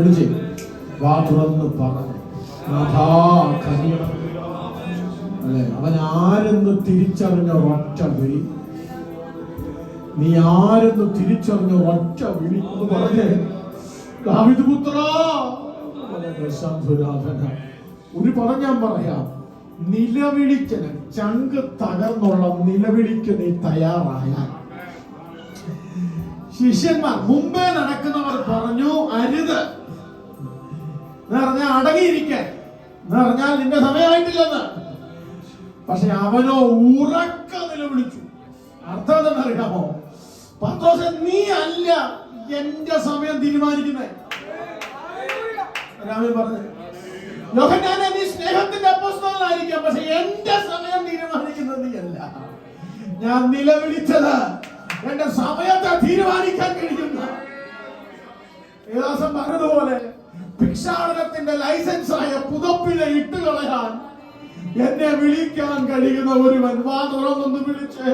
വിളിച്ചേ വാ തുറന്ന് പറഞ്ഞു തിരിച്ചറിഞ്ഞ ഒറ്റ വിളി. നീ ആരെന്ന് തിരിച്ചറിഞ്ഞ ഒറ്റ വിളി എന്ന് ഒരു പദം ഞാൻ പറയാം. നിലവിളിക്കന് ചങ്ക് തകർന്നുള്ള നിലവിളിക്ക് നീ തയ്യാറായാൽ. ശിഷ്യന്മാർ മുമ്പേ നടക്കുന്നവർ പറഞ്ഞു അരുത്. എന്ന് അടങ്ങിയിരിക്കാൻ. എന്ന് പറഞ്ഞാൽ നിന്റെ സമയമായിട്ടില്ലെന്ന്. പക്ഷെ അവനോ ഉറക്ക നിലവിളിച്ചു അർത്ഥം എന്തെന്നറിയാമോ പത്രോസെ നീ അല്ല എന്റെ സമയം തീരുമാനിക്കുന്നേ. രാമൻ പറഞ്ഞു യോഹന്നാനെ നീ സ്നേഹത്തിന്റെ അപ്പോസ്തലനായിരിക്കാം പക്ഷെ എന്റെ സമയം തീരുമാനിക്കുന്നത് അല്ല. ഞാൻ നിലവിളിച്ചത് എന്റെ സമയത്തെ തീരുമാനിക്കാൻ കഴിയുന്ന. ഏതാസം പറഞ്ഞതുപോലെ ഭിക്ഷാടനത്തിന്റെ ലൈസൻസായ പുതപ്പിനെ ഇട്ടുകളയാൻ എന്നെ വിളിക്കാൻ കഴിയുന്ന ഒരുവൻ. വാ തുറന്നൊന്ന് വിളിച്ച്.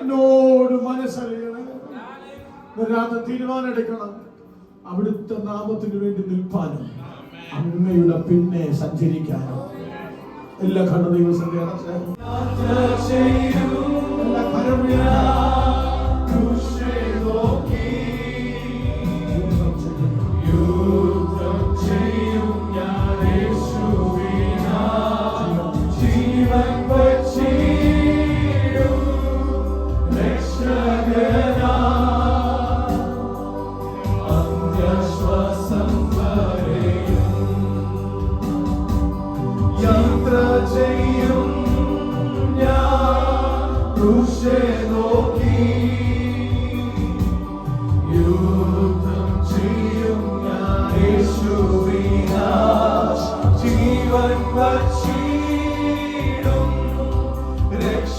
എന്നോട് മനസ്സറിയണം. രാത്രി തീരുമാനം എടുക്കണം അവിടുത്തെ നാമത്തിന് വേണ്ടി നിൽപ്പാനും അമ്മയുടെ പിന്നെ സഞ്ചരിക്കാനും. എല്ലാ ഖണ്ഡ ദിവസത്തെ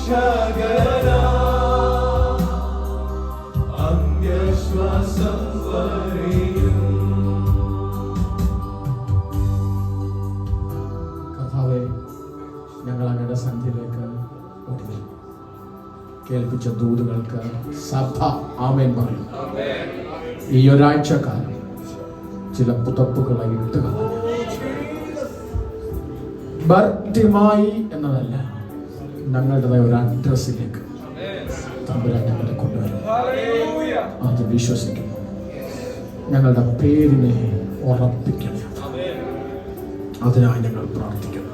രക്ഷകനാ അന്ത്യശ്വാസം വരെയും കർത്താവെ ഞങ്ങൾ അങ്ങയുടെ സന്ധ്യയിലേക്ക് ഓടുന്നു കേൾപ്പിച്ച ദൂതുകൾക്ക് സഭ ആമേൻ പറയും ഈ ഒരാഴ്ചക്കാലം ചില പുതപ്പുകളെ ഇട്ട് കളഞ്ഞു ഭർത്യമായി എന്നതല്ല ഞങ്ങളുടേതായ ഒരു അഡ്രസ്സിലേക്ക് തമ്പുരാൻ ഞങ്ങളെ കൊണ്ടുവരും അത് വിശ്വസിക്കുന്നു. ഞങ്ങളുടെ പേരിനെ ഉറപ്പിക്കണം അതിനായി ഞങ്ങൾ പ്രാർത്ഥിക്കുന്നു.